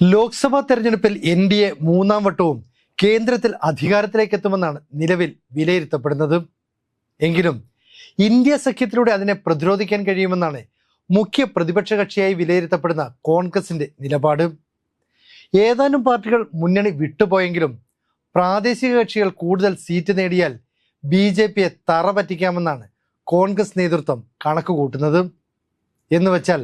ലോക്സഭാ തെരഞ്ഞെടുപ്പിൽ N D A മൂന്നാം വട്ടവും കേന്ദ്രത്തിൽ അധികാരത്തിലേക്ക് എത്തുമെന്നാണ് നിലവിൽ വിലയിരുത്തപ്പെടുന്നത്. എങ്കിലും ഇന്ത്യ സഖ്യത്തിലൂടെ അതിനെ പ്രതിരോധിക്കാൻ കഴിയുമെന്നാണ് മുഖ്യ പ്രതിപക്ഷ കക്ഷിയായി വിലയിരുത്തപ്പെടുന്ന കോൺഗ്രസിന്റെ നിലപാട്. ഏതാനും പാർട്ടികൾ മുന്നണി വിട്ടുപോയെങ്കിലും പ്രാദേശിക കക്ഷികൾ കൂടുതൽ സീറ്റ് നേടിയാൽ ബി ജെ പിയെ തറ പറ്റിക്കാമെന്നാണ് കോൺഗ്രസ് നേതൃത്വം കണക്ക് കൂട്ടുന്നത് എന്ന് വെച്ചാൽ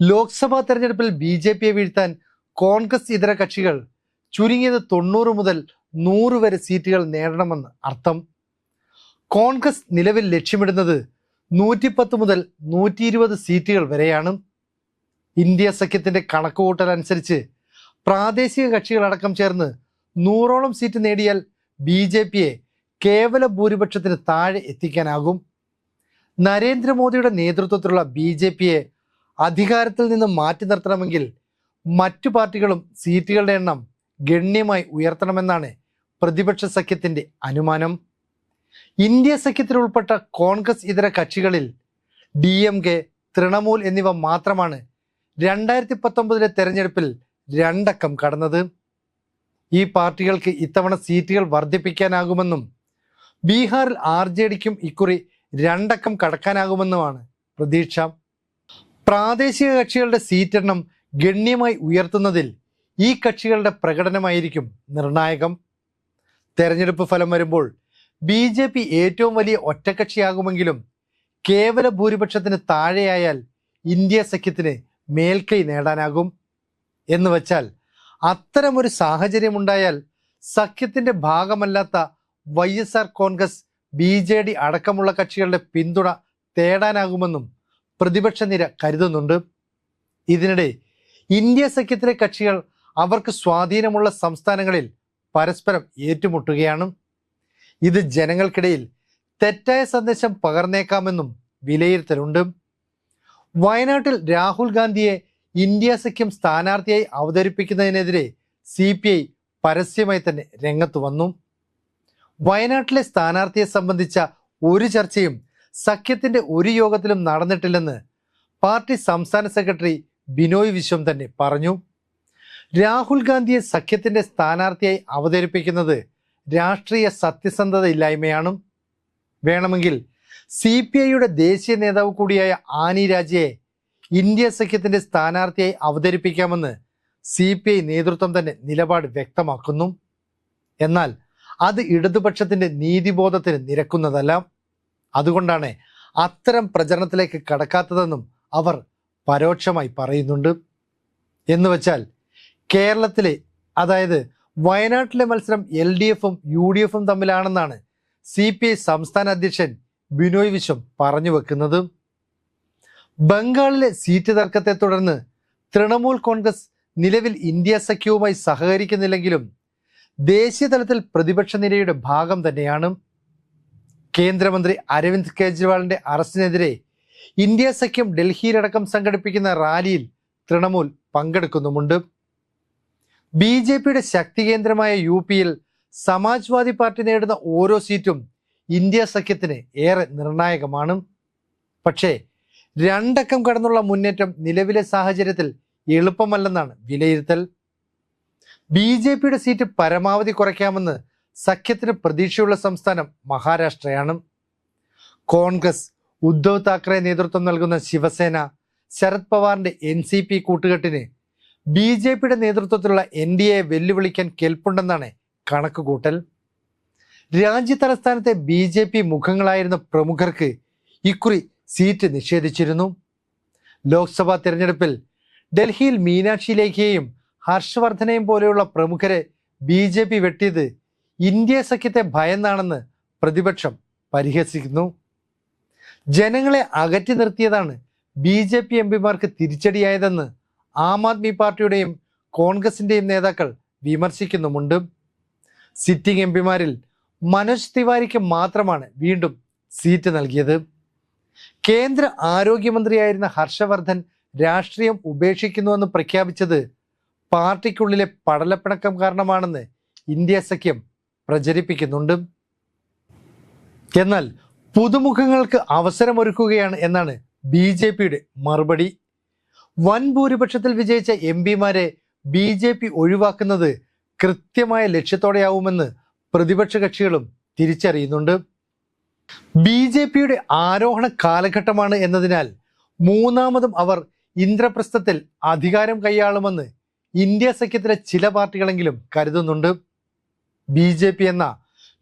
ലോക്സഭാ തെരഞ്ഞെടുപ്പിൽ ബി ജെ പിയെ വീഴ്ത്താൻ കോൺഗ്രസ് ഇതര കക്ഷികൾ ചുരുങ്ങിയത് തൊണ്ണൂറ് മുതൽ നൂറ് വരെ സീറ്റുകൾ നേടണമെന്ന് അർത്ഥം. കോൺഗ്രസ് നിലവിൽ ലക്ഷ്യമിടുന്നത് നൂറ്റിപ്പത്ത് മുതൽ നൂറ്റി ഇരുപത് സീറ്റുകൾ വരെയാണ്. ഇന്ത്യ സഖ്യത്തിന്റെ കണക്കുകൂട്ടൽ അനുസരിച്ച് പ്രാദേശിക കക്ഷികളടക്കം ചേർന്ന് നൂറോളം സീറ്റ് നേടിയാൽ ബി ജെ പിയെ കേവല ഭൂരിപക്ഷത്തിന് താഴെ എത്തിക്കാനാകും. നരേന്ദ്രമോദിയുടെ നേതൃത്വത്തിലുള്ള ബി ജെ പിയെ അധികാരത്തിൽ നിന്ന് മാറ്റി നിർത്തണമെങ്കിൽ മറ്റു പാർട്ടികളും സീറ്റുകളുടെ എണ്ണം ഗണ്യമായി ഉയർത്തണമെന്നാണ് പ്രതിപക്ഷ സഖ്യത്തിന്റെ അനുമാനം. ഇന്ത്യ സഖ്യത്തിൽ ഉൾപ്പെട്ട കോൺഗ്രസ് ഇതര കക്ഷികളിൽ ഡി എം കെ തൃണമൂൽ എന്നിവ മാത്രമാണ് രണ്ടായിരത്തി പത്തൊമ്പതിലെ തെരഞ്ഞെടുപ്പിൽ രണ്ടക്കം കടന്നത്. ഈ പാർട്ടികൾക്ക് ഇത്തവണ സീറ്റുകൾ വർദ്ധിപ്പിക്കാനാകുമെന്നും ബീഹാറിൽ ആർ ജെ ഡിക്കും ഇക്കുറി രണ്ടക്കം കടക്കാനാകുമെന്നുമാണ് പ്രതീക്ഷ. പ്രാദേശിക കക്ഷികളുടെ സീറ്റെണ്ണം ഗണ്യമായി ഉയർത്തുന്നതിൽ ഈ കക്ഷികളുടെ പ്രകടനമായിരിക്കും നിർണായകം. തെരഞ്ഞെടുപ്പ് ഫലം വരുമ്പോൾ ബി ജെ പി ഏറ്റവും വലിയ ഒറ്റക്കക്ഷിയാകുമെങ്കിലും കേവല ഭൂരിപക്ഷത്തിന് താഴെയായാൽ ഇന്ത്യ സഖ്യത്തിന് മേൽക്കൈ നേടാനാകും. എന്ന് വച്ചാൽ അത്തരമൊരു സാഹചര്യമുണ്ടായാൽ സഖ്യത്തിന്റെ ഭാഗമല്ലാത്ത Y S R Congress B J D അടക്കമുള്ള കക്ഷികളുടെ പിന്തുണ തേടാനാകുമെന്നും പ്രതിപക്ഷ നിര കരുതുന്നുണ്ട്. ഇതിനിടെ ഇന്ത്യ സഖ്യത്തിലെ കക്ഷികൾ അവർക്ക് സ്വാധീനമുള്ള സംസ്ഥാനങ്ങളിൽ പരസ്പരം ഏറ്റുമുട്ടുകയാണ്. ഇത് ജനങ്ങൾക്കിടയിൽ തെറ്റായ സന്ദേശം പകർന്നേക്കാമെന്നും വിലയിരുത്തലുണ്ട്. വയനാട്ടിൽ രാഹുൽ ഗാന്ധിയെ ഇന്ത്യ സഖ്യം സ്ഥാനാർത്ഥിയായി അവതരിപ്പിക്കുന്നതിനെതിരെ സി പി ഐ പരസ്യമായി തന്നെ രംഗത്ത് വന്നു. വയനാട്ടിലെ സ്ഥാനാർത്ഥിയെ സംബന്ധിച്ച ഒരു ചർച്ചയും സഖ്യത്തിന്റെ ഒരു യോഗത്തിലും നടന്നിട്ടില്ലെന്ന് പാർട്ടി സംസ്ഥാന സെക്രട്ടറി ബിനോയ് വിശ്വം തന്നെ പറഞ്ഞു. രാഹുൽ ഗാന്ധിയെ സഖ്യത്തിന്റെ സ്ഥാനാർത്ഥിയായി അവതരിപ്പിക്കുന്നത് രാഷ്ട്രീയ സത്യസന്ധത ഇല്ലായ്മയാണ് വേണമെങ്കിൽ സി പി ഐയുടെ ദേശീയ നേതാവ് കൂടിയായ ആനി രാജയെ ഇന്ത്യ സഖ്യത്തിന്റെ സ്ഥാനാർത്ഥിയായി അവതരിപ്പിക്കാമെന്ന് സി പി ഐ നേതൃത്വം തന്നെ നിലപാട് വ്യക്തമാക്കുന്നു. എന്നാൽ അത് ഇടതുപക്ഷത്തിന്റെ നീതിബോധത്തിന് നിരക്കുന്നതല്ല. അതുകൊണ്ടാണ് അത്തരം പ്രചരണത്തിലേക്ക് കടക്കാത്തതെന്നും അവർ പരോക്ഷമായി പറയുന്നുണ്ട്. എന്ന് വെച്ചാൽ കേരളത്തിലെ അതായത് വയനാട്ടിലെ മത്സരം എൽ ഡി എഫും യു ഡി എഫും തമ്മിലാണെന്നാണ് സി പി ഐ സംസ്ഥാന അധ്യക്ഷൻ ബിനോയ് വിശ്വം പറഞ്ഞു വെക്കുന്നത്. ബംഗാളിലെ സീറ്റ് തർക്കത്തെ തുടർന്ന് തൃണമൂൽ കോൺഗ്രസ് നിലവിൽ ഇന്ത്യ സഖ്യവുമായി സഹകരിക്കുന്നില്ലെങ്കിലും ദേശീയ തലത്തിൽ പ്രതിപക്ഷ നിരയുടെ ഭാഗം തന്നെയാണ്. കേന്ദ്രമന്ത്രി അരവിന്ദ് കെജ്രിവാളിന്റെ അറസ്റ്റിനെതിരെ ഇന്ത്യ സഖ്യം ഡൽഹിയിലടക്കം സംഘടിപ്പിക്കുന്ന റാലിയിൽ തൃണമൂൽ പങ്കെടുക്കുന്നുമുണ്ട്. ബി ജെ പിയുടെ ശക്തി കേന്ദ്രമായ യു പിയിൽ സമാജ്വാദി പാർട്ടി നേടുന്ന ഓരോ സീറ്റും ഇന്ത്യ സഖ്യത്തിന് ഏറെ നിർണായകമാണ്. പക്ഷേ രണ്ടക്കം കടന്നുള്ള മുന്നേറ്റം നിലവിലെ സാഹചര്യത്തിൽ എളുപ്പമല്ലെന്നാണ് വിലയിരുത്തൽ. ബി ജെ പിയുടെ സീറ്റ് പരമാവധി കുറയ്ക്കാമെന്ന് സഖ്യത്തിന് പ്രതീക്ഷയുള്ള സംസ്ഥാനം മഹാരാഷ്ട്രയാണ്. കോൺഗ്രസ് ഉദ്ധവ് താക്കറെ നേതൃത്വം നൽകുന്ന ശിവസേന ശരത് പവാറിന്റെ എൻ സി പി കൂട്ടുകെട്ടിന് ബി ജെ പിയുടെ നേതൃത്വത്തിലുള്ള എൻ ഡി എ വെല്ലുവിളിക്കാൻ കെൽപ്പുണ്ടെന്നാണ് കണക്കുകൂട്ടൽ. രാജ്യതലസ്ഥാനത്തെ ബി ജെ പി മുഖങ്ങളായിരുന്ന പ്രമുഖർക്ക് ഇക്കുറി സീറ്റ് നിഷേധിച്ചിരുന്നു. ലോക്സഭാ തിരഞ്ഞെടുപ്പിൽ ഡൽഹിയിൽ മീനാക്ഷി ലേഖിയെയും ഹർഷവർദ്ധനെയും പോലെയുള്ള പ്രമുഖരെ ബി ജെ പി വെട്ടിയത് ഇന്ത്യ സഖ്യത്തെ ഭയന്നാണെന്ന് പ്രതിപക്ഷം പരിഹസിക്കുന്നു. ജനങ്ങളെ അകറ്റി നിർത്തിയതാണ് ബി ജെ പി എം പിമാർക്ക് തിരിച്ചടിയായതെന്ന് ആം ആദ്മി പാർട്ടിയുടെയും കോൺഗ്രസിന്റെയും നേതാക്കൾ വിമർശിക്കുന്നുമുണ്ട്. സിറ്റിംഗ് എം പിമാരിൽ മനോജ് തിവാരിക്ക് മാത്രമാണ് വീണ്ടും സീറ്റ് നൽകിയത്. കേന്ദ്ര ആരോഗ്യമന്ത്രിയായിരുന്ന ഹർഷവർദ്ധൻ രാഷ്ട്രീയം ഉപേക്ഷിക്കുന്നുവെന്ന് പ്രഖ്യാപിച്ചത് പാർട്ടിക്കുള്ളിലെ പടലപ്പിണക്കം കാരണമാണെന്ന് ഇന്ത്യ സഖ്യം പ്രചരിപ്പിക്കുന്നുണ്ട്. എന്നാൽ പുതുമുഖങ്ങൾക്ക് അവസരമൊരുക്കുകയാണ് എന്നാണ് ബി ജെ പിയുടെ മറുപടി. വൻ ഭൂരിപക്ഷത്തിൽ വിജയിച്ച എം പിമാരെ ബി ജെ പി ഒഴിവാക്കുന്നത് കൃത്യമായ ലക്ഷ്യത്തോടെയാവുമെന്ന് പ്രതിപക്ഷ കക്ഷികളും തിരിച്ചറിയുന്നുണ്ട്. ബി ജെ പിയുടെ ആരോഹണ കാലഘട്ടമാണ് എന്നതിനാൽ മൂന്നാമതും അവർ ഇന്ദ്രപ്രസ്ഥത്തിൽ അധികാരം കൈയാളുമെന്ന് ഇന്ത്യ സഖ്യത്തിലെ ചില പാർട്ടികളെങ്കിലും കരുതുന്നുണ്ട്. ബി എന്ന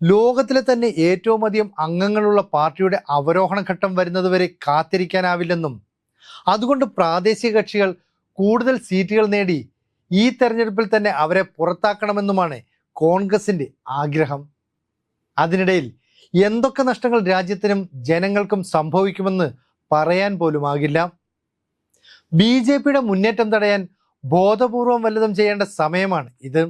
ലോകത്തിലെ തന്നെ ഏറ്റവും അധികം അംഗങ്ങളുള്ള പാർട്ടിയുടെ അവരോഹണ ഘട്ടം വരുന്നതുവരെ കാത്തിരിക്കാനാവില്ലെന്നും അതുകൊണ്ട് പ്രാദേശിക കക്ഷികൾ കൂടുതൽ സീറ്റുകൾ നേടി ഈ തെരഞ്ഞെടുപ്പിൽ തന്നെ അവരെ പുറത്താക്കണമെന്നുമാണ് കോൺഗ്രസിന്റെ ആഗ്രഹം. അതിനിടയിൽ എന്തൊക്കെ നഷ്ടങ്ങൾ രാജ്യത്തിനും ജനങ്ങൾക്കും സംഭവിക്കുമെന്ന് പറയാൻ പോലും ആകില്ല. ബി ജെ പിയുടെ മുന്നേറ്റം തടയാൻ ബോധപൂർവം വല്ലതും ചെയ്യേണ്ട സമയമാണ് ഇത്.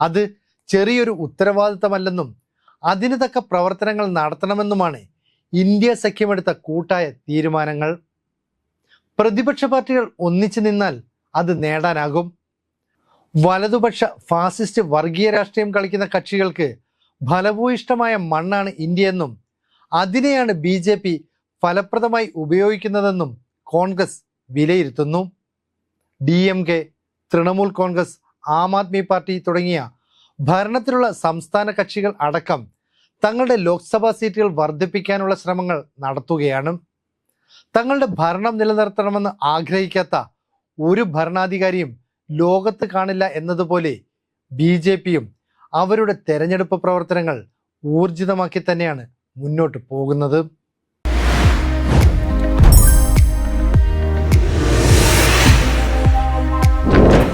അത് ചെറിയൊരു ഉത്തരവാദിത്തമല്ലെന്നും അതിന് തക്ക പ്രവർത്തനങ്ങൾ നടത്തണമെന്നുമാണ് ഇന്ത്യ സഖ്യമെടുത്ത കൂട്ടായ തീരുമാനങ്ങൾ. പ്രതിപക്ഷ പാർട്ടികൾ ഒന്നിച്ചു നിന്നാൽ അത് നേടാനാകും. വലതുപക്ഷ ഫാസിസ്റ്റ് വർഗീയ രാഷ്ട്രീയം കളിക്കുന്ന കക്ഷികൾക്ക് ഫലഭൂയിഷ്ടമായ മണ്ണാണ് ഇന്ത്യയെന്നും അതിനെയാണ് ബി ജെ പി ഫലപ്രദമായി ഉപയോഗിക്കുന്നതെന്നും കോൺഗ്രസ് വിലയിരുത്തുന്നു. D M K Trinamool Congress Aam Aadmi Party തുടങ്ങിയ ഭരണത്തിലുള്ള സംസ്ഥാന കക്ഷികൾ അടക്കം തങ്ങളുടെ ലോക്സഭാ സീറ്റുകൾ വർദ്ധിപ്പിക്കാനുള്ള ശ്രമങ്ങൾ നടത്തുകയാണ്. തങ്ങളുടെ ഭരണം നിലനിർത്തണമെന്ന് ആഗ്രഹിക്കാത്ത ഒരു ഭരണാധികാരിയും ലോകത്ത് കാണില്ല എന്നതുപോലെ ബി ജെ പിയും അവരുടെ തെരഞ്ഞെടുപ്പ് പ്രവർത്തനങ്ങൾ ഊർജിതമാക്കി തന്നെയാണ് മുന്നോട്ട് പോകുന്നത്.